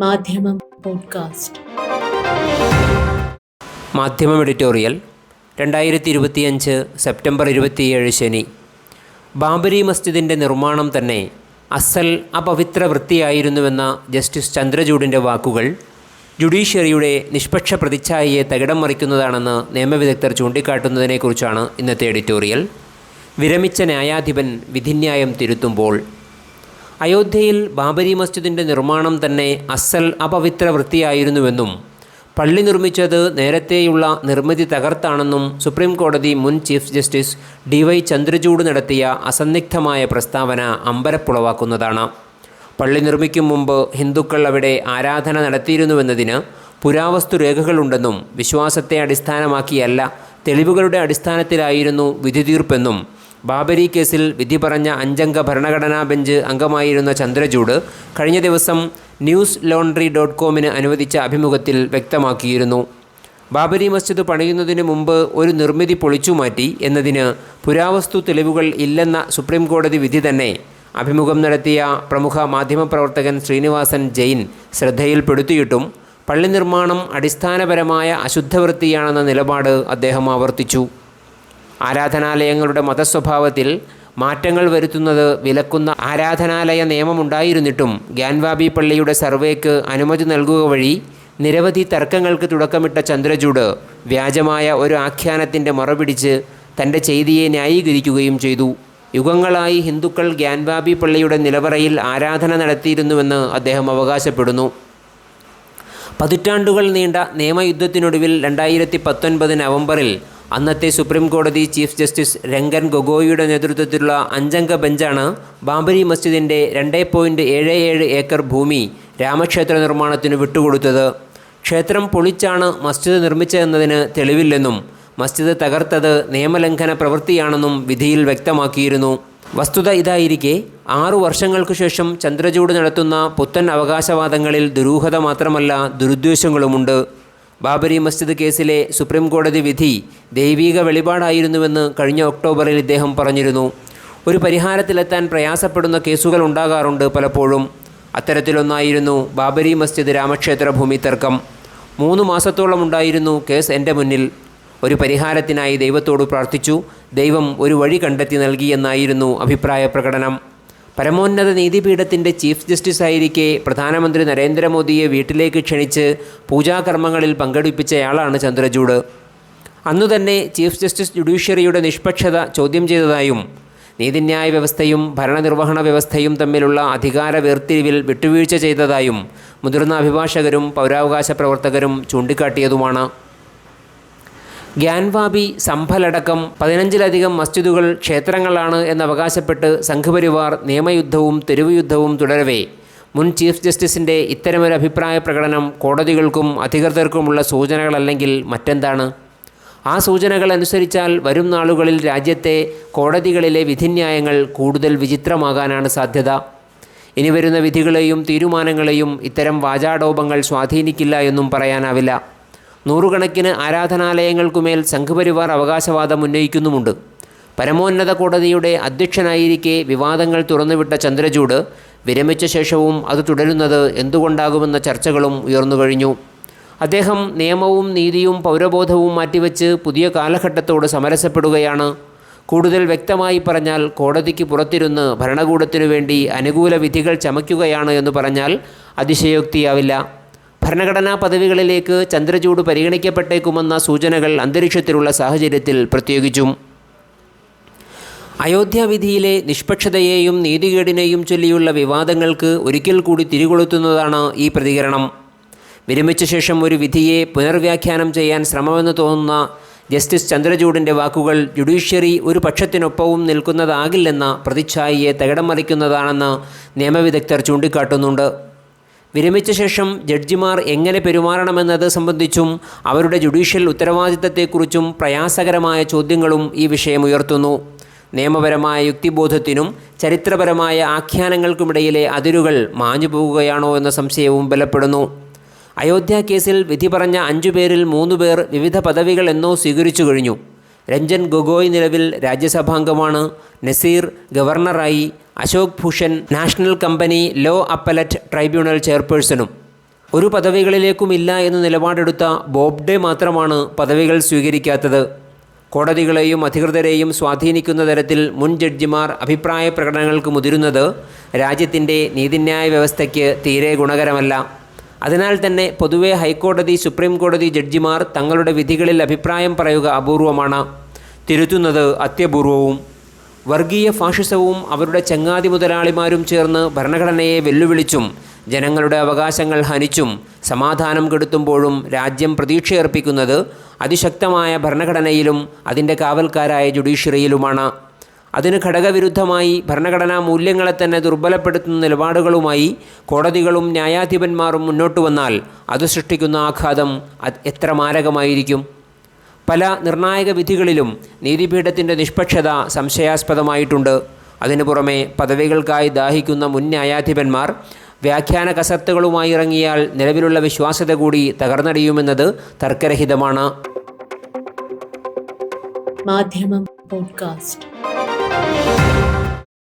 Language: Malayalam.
മാധ്യമം പോഡ്കാസ്റ്റ്. മാധ്യമം എഡിറ്റോറിയൽ രണ്ടായിരത്തി ഇരുപത്തിയഞ്ച് സെപ്റ്റംബർ ഇരുപത്തിയേഴ് ശനി. ബാബരി മസ്ജിദിന്റെ നിർമ്മാണം തന്നെ അസൽ അപവിത്ര വൃത്തിയായിരുന്നുവെന്ന ജസ്റ്റിസ് ചന്ദ്രചൂഡിന്റെ വാക്കുകൾ ജുഡീഷ്യറിയുടെ നിഷ്പക്ഷ പ്രതിച്ഛായയെ തകിടം മറിക്കുന്നതാണെന്ന് നിയമവിദഗ്ധർ ചൂണ്ടിക്കാട്ടുന്നതിനെക്കുറിച്ചാണ് ഇന്നത്തെ എഡിറ്റോറിയൽ. വിരമിച്ച ന്യായാധിപൻ വിധിന്യായം തിരുത്തുമ്പോൾ അയോധ്യയിൽ ബാബരി മസ്ജിദിന്റെ നിർമ്മാണം തന്നെ അസൽ അപവിത്ര വൃത്തിയായിരുന്നുവെന്നും പള്ളി നിർമ്മിച്ചത് നേരത്തെയുള്ള നിർമ്മിതി തകർത്താണെന്നും സുപ്രീം കോടതി മുൻ chief justice D Y Chandrachud നടത്തിയ അസന്നിഗ്ധമായ പ്രസ്താവന അമ്പരപ്പുളവാക്കുന്നതാണ്. പള്ളി നിർമ്മിക്കും മുമ്പ് ഹിന്ദുക്കൾ അവിടെ ആരാധന നടത്തിയിരുന്നുവെന്നതിന് പുരാവസ്തു രേഖകളുണ്ടെന്നും വിശ്വാസത്തെ അടിസ്ഥാനമാക്കിയല്ല തെളിവുകളുടെ അടിസ്ഥാനത്തിലായിരുന്നു വിധി തീർപ്പെന്നും ബാബരി കേസിൽ വിധി പറഞ്ഞ അഞ്ചംഗ ഭരണഘടനാ ബെഞ്ച് അംഗമായിരുന്ന ചന്ദ്രചൂഡ് കഴിഞ്ഞ ദിവസം ന്യൂസ് ലോണ്ട്രി ഡോട്ട് കോമിന് അനുവദിച്ച അഭിമുഖത്തിൽ വ്യക്തമാക്കിയിരുന്നു. ബാബരി മസ്ജിദ് പണിയുന്നതിന് മുമ്പ് ഒരു നിർമ്മിതി പൊളിച്ചുമാറ്റി എന്നതിന് പുരാവസ്തു തെളിവുകൾ ഇല്ലെന്ന സുപ്രീം കോടതി വിധി തന്നെ അഭിമുഖം നടത്തിയ പ്രമുഖ മാധ്യമപ്രവർത്തകൻ ശ്രീനിവാസൻ ജെയിൻ ശ്രദ്ധയിൽപ്പെടുത്തിയിട്ടും പള്ളി നിർമ്മാണം അടിസ്ഥാനപരമായ അശുദ്ധവൃത്തിയാണെന്ന നിലപാട് അദ്ദേഹം ആവർത്തിച്ചു. ആരാധനാലയങ്ങളുടെ മതസ്വഭാവത്തിൽ മാറ്റങ്ങൾ വരുത്തുന്നത് വിലക്കുന്ന ആരാധനാലയ നിയമമുണ്ടായിരുന്നിട്ടും ഗ്യാൻവാബി പള്ളിയുടെ സർവേക്ക് അനുമതി നൽകുക വഴി നിരവധി തർക്കങ്ങൾക്ക് തുടക്കമിട്ട ചന്ദ്രചൂഡ് വ്യാജമായ ഒരു ആഖ്യാനത്തിന്റെ മറപിടിച്ച് തന്റെ ചെയ്തിയെ ന്യായീകരിക്കുകയും ചെയ്തു. യുഗങ്ങളായി ഹിന്ദുക്കൾ ഗ്യാൻവാബി പള്ളിയുടെ നിലവറയിൽ ആരാധന നടത്തിയിരുന്നുവെന്ന് അദ്ദേഹം അവകാശപ്പെടുന്നു. പതിറ്റാണ്ടുകൾ നീണ്ട നിയമയുദ്ധത്തിനൊടുവിൽ രണ്ടായിരത്തി പത്തൊൻപത് നവംബറിൽ അന്നത്തെ സുപ്രീം കോടതി ചീഫ് ജസ്റ്റിസ് രംഗൻ ഗൊഗോയിയുടെ നേതൃത്വത്തിലുള്ള അഞ്ചംഗ ബെഞ്ചാണ് ബാബരി മസ്ജിദിന്റെ രണ്ട് പോയിന്റ് ഏഴ് ഏഴ് ഏക്കർ ഭൂമി രാമക്ഷേത്ര നിർമ്മാണത്തിന് വിട്ടുകൊടുത്തത്. ക്ഷേത്രം പൊളിച്ചാണ് മസ്ജിദ് നിർമ്മിച്ചതെന്നതിന് തെളിവില്ലെന്നും മസ്ജിദ് തകർത്തത് നിയമലംഘന പ്രവൃത്തിയാണെന്നും വിധിയിൽ വ്യക്തമാക്കിയിരുന്നു. വസ്തുത ഇതായിരിക്കെ ആറു വർഷങ്ങൾക്കു ശേഷം ചന്ദ്രചൂട് നടത്തുന്ന പുത്തൻ അവകാശവാദങ്ങളിൽ ദുരൂഹത മാത്രമല്ല ദുരുദ്ദേശങ്ങളുമുണ്ട്. ബാബരി മസ്ജിദ് കേസിലെ സുപ്രീം കോടതി വിധി ദൈവീക വെളിപാടായിരുന്നുവെന്ന് കഴിഞ്ഞ ഒക്ടോബറിൽ ഇദ്ദേഹം പറഞ്ഞിരുന്നു. ഒരു പരിഹാരത്തിലെത്താൻ പ്രയാസപ്പെടുന്ന കേസുകൾ ഉണ്ടാകാറുണ്ട് പലപ്പോഴും. അത്തരത്തിലൊന്നായിരുന്നു ബാബരി മസ്ജിദ് രാമക്ഷേത്ര ഭൂമി തർക്കം. മൂന്ന് മാസത്തോളം ഉണ്ടായിരുന്നു കേസ് എന്റെ മുന്നിൽ. ഒരു പരിഹാരത്തിനായി ദൈവത്തോട് പ്രാർത്ഥിച്ചു. ദൈവം ഒരു വഴി കണ്ടെത്തി നൽകിയെന്നായിരുന്നു അഭിപ്രായ പ്രകടനം. പരമോന്നത നീതിപീഠത്തിന്റെ ചീഫ് ജസ്റ്റിസ് ആയിരിക്കെ പ്രധാനമന്ത്രി നരേന്ദ്രമോദിയെ വീട്ടിലേക്ക് ക്ഷണിച്ച് പൂജാകർമ്മങ്ങളിൽ പങ്കെടുപ്പിച്ചയാളാണ് ചന്ദ്രചൂഡ്. അന്നു തന്നെ ചീഫ് ജസ്റ്റിസ് ജുഡീഷ്യറിയുടെ നിഷ്പക്ഷത ചോദ്യം ചെയ്തതായും നീതിന്യായ വ്യവസ്ഥയും ഭരണനിർവഹണ വ്യവസ്ഥയും തമ്മിലുള്ള അധികാര വേർതിരിവിൽ വിട്ടുവീഴ്ച ചെയ്തതായും മുതിർന്ന അഭിഭാഷകരും പൗരാവകാശ പ്രവർത്തകരും ചൂണ്ടിക്കാട്ടിയതുമാണ്. ഗ്യാൻവാബി സംഭലടക്കം പതിനഞ്ചിലധികം മസ്ജിദുകൾ ക്ഷേത്രങ്ങളാണ് എന്നവകാശപ്പെട്ട് സംഘപരിവാർ നിയമയുദ്ധവും തെരുവുയുദ്ധവും തുടരവേ. മുൻ ചീഫ് ജസ്റ്റിസിന്റെ ഇത്തരമൊരു അഭിപ്രായ പ്രകടനം കോടതികൾക്കും അധികൃതർക്കുമുള്ള സൂചനകളല്ലെങ്കിൽ മറ്റെന്താണ്? ആ സൂചനകൾ അനുസരിച്ചാൽ വരും നാളുകളിൽ രാജ്യത്തെ കോടതികളിലെ വിധിന്യായങ്ങൾ കൂടുതൽ വിചിത്രമാകാനാണ് സാധ്യത. ഇനി വരുന്ന വിധികളെയും തീരുമാനങ്ങളെയും ഇത്തരം വാചാടോപങ്ങൾ സ്വാധീനിക്കില്ല എന്നും പറയാനാവില്ല. നൂറുകണക്കിന് ആരാധനാലയങ്ങൾക്കുമേൽ സംഘപരിവാർ അവകാശവാദം ഉന്നയിക്കുന്നുമുണ്ട്. പരമോന്നത കോടതിയുടെ അധ്യക്ഷനായിരിക്കെ വിവാദങ്ങൾ തുറന്നുവിട്ട ചന്ദ്രചൂഡ് വിരമിച്ച ശേഷവും അത് തുടരുന്നത് എന്തുകൊണ്ടാകുമെന്ന ചർച്ചകളും ഉയർന്നു കഴിഞ്ഞു. അദ്ദേഹം നിയമവും നീതിയും പൗരബോധവും മാറ്റിവെച്ച് പുതിയ കാലഘട്ടത്തോട് സമരസപ്പെടുകയാണ്. കൂടുതൽ വ്യക്തമായി പറഞ്ഞാൽ കോടതിക്ക് പുറത്തിരുന്ന് ഭരണകൂടത്തിനു വേണ്ടി അനുകൂല വിധികൾ ചമയ്ക്കുകയാണ് എന്ന് പറഞ്ഞാൽ അതിശയോക്തിയാവില്ല. ഭരണഘടനാ പദവികളിലേക്ക് ചന്ദ്രചൂഡ് പരിഗണിക്കപ്പെട്ടേക്കുമെന്ന സൂചനകൾ അന്തരീക്ഷത്തിലുള്ള സാഹചര്യത്തിൽ പ്രത്യേകിച്ചും. അയോധ്യ വിധിയിലെ നിഷ്പക്ഷതയെയും നീതികേടിനെയും ചൊല്ലിയുള്ള വിവാദങ്ങൾക്ക് ഒരിക്കൽ കൂടി തിരികൊളുത്തുന്നതാണ് ഈ പ്രതികരണം. വിരമിച്ച ശേഷം ഒരു വിധിയെ പുനർവ്യാഖ്യാനം ചെയ്യാൻ ശ്രമമെന്ന് തോന്നുന്ന ജസ്റ്റിസ് ചന്ദ്രചൂഡിന്റെ വാക്കുകൾ ജുഡീഷ്യറി ഒരു പക്ഷത്തിനൊപ്പവും നിൽക്കുന്നതാകില്ലെന്ന പ്രതിച്ഛായയെ തകിടം മറിക്കുന്നതാണെന്ന് നിയമവിദഗ്ധർ ചൂണ്ടിക്കാട്ടുന്നുണ്ട്. വിരമിച്ച ശേഷം ജഡ്ജിമാർ എങ്ങനെ പെരുമാറണമെന്നത് സംബന്ധിച്ചും അവരുടെ ജുഡീഷ്യൽ ഉത്തരവാദിത്തത്തെക്കുറിച്ചും പ്രയാസകരമായ ചോദ്യങ്ങളും ഈ വിഷയം ഉയർത്തുന്നു. നിയമപരമായ യുക്തിബോധത്തിനും ചരിത്രപരമായ ആഖ്യാനങ്ങൾക്കുമിടയിലെ അതിരുകൾ മാഞ്ഞു പോകുകയാണോ എന്ന സംശയവും ബലപ്പെടുന്നു. അയോധ്യ കേസിൽ വിധി പറഞ്ഞ അഞ്ചു പേരിൽ മൂന്ന് പേർ വിവിധ പദവികൾ എന്നോ സ്വീകരിച്ചു കഴിഞ്ഞു. രഞ്ജൻ ഗൊഗോയ് നിലവിൽ രാജ്യസഭാംഗമാണ്. നസീർ ഗവർണറായി. Ashok Bhushan national company law appellate tribunal ചെയർപേഴ്സണും. ഒരു പദവികളിലേക്കുമില്ല എന്ന് നിലപാടെടുത്ത ബോബ്ഡെ മാത്രമാണ് പദവികൾ സ്വീകരിക്കാത്തത്. കോടതികളെയും അധികൃതരെയും സ്വാധീനിക്കുന്ന തരത്തിൽ മുൻ ജഡ്ജിമാർ അഭിപ്രായ പ്രകടനങ്ങൾക്ക് മുതിരുന്നത് രാജ്യത്തിന്റെ നീതിന്യായ വ്യവസ്ഥയ്ക്ക് തീരെ ഗുണകരമല്ല. അതിനാൽ തന്നെ പൊതുവെ ഹൈക്കോടതി സുപ്രീം കോടതി ജഡ്ജിമാർ തങ്ങളുടെ വിധികളിൽ അഭിപ്രായം പറയുക അപൂർവമാണ്. തിരുത്തുന്നത് അത്യപൂർവവും. വർഗീയ ഫാഷിസവും അവരുടെ ചങ്ങാതി മുതലാളിമാരും ചേർന്ന് ഭരണഘടനയെ വെല്ലുവിളിച്ചും ജനങ്ങളുടെ അവകാശങ്ങൾ ഹനിച്ചും സമാധാനം കെടുത്തുമ്പോഴും രാജ്യം പ്രതീക്ഷയർപ്പിക്കുന്നത് അതിശക്തമായ ഭരണഘടനയിലും അതിന്റെ കാവൽക്കാരായ ജുഡീഷ്യറിയിലുമാണ്. അതിന് ഘടകവിരുദ്ധമായി ഭരണഘടനാ മൂല്യങ്ങളെ തന്നെ ദുർബലപ്പെടുത്തുന്ന നിലപാടുകളുമായി കോടതികളും ന്യായാധിപന്മാരും മുന്നോട്ട് വന്നാൽ അത് സൃഷ്ടിക്കുന്ന ആഘാതം എത്ര മാരകമായിരിക്കും? പല നിർണായക വിധികളിലും നീതിപീഠത്തിന്റെ നിഷ്പക്ഷത സംശയാസ്പദമായിട്ടുണ്ട്. അതിനു പുറമെ പദവികൾക്കായി ദാഹിക്കുന്ന മുൻ ന്യായാധിപന്മാർ വ്യാഖ്യാന കസർത്തുകളുമായി ഇറങ്ങിയാൽ നിലവിലുള്ള വിശ്വാസ്യത കൂടി തകർന്നടിയുമെന്നത് തർക്കരഹിതമാണ്. മാധ്യമം പോഡ്കാസ്റ്റ്.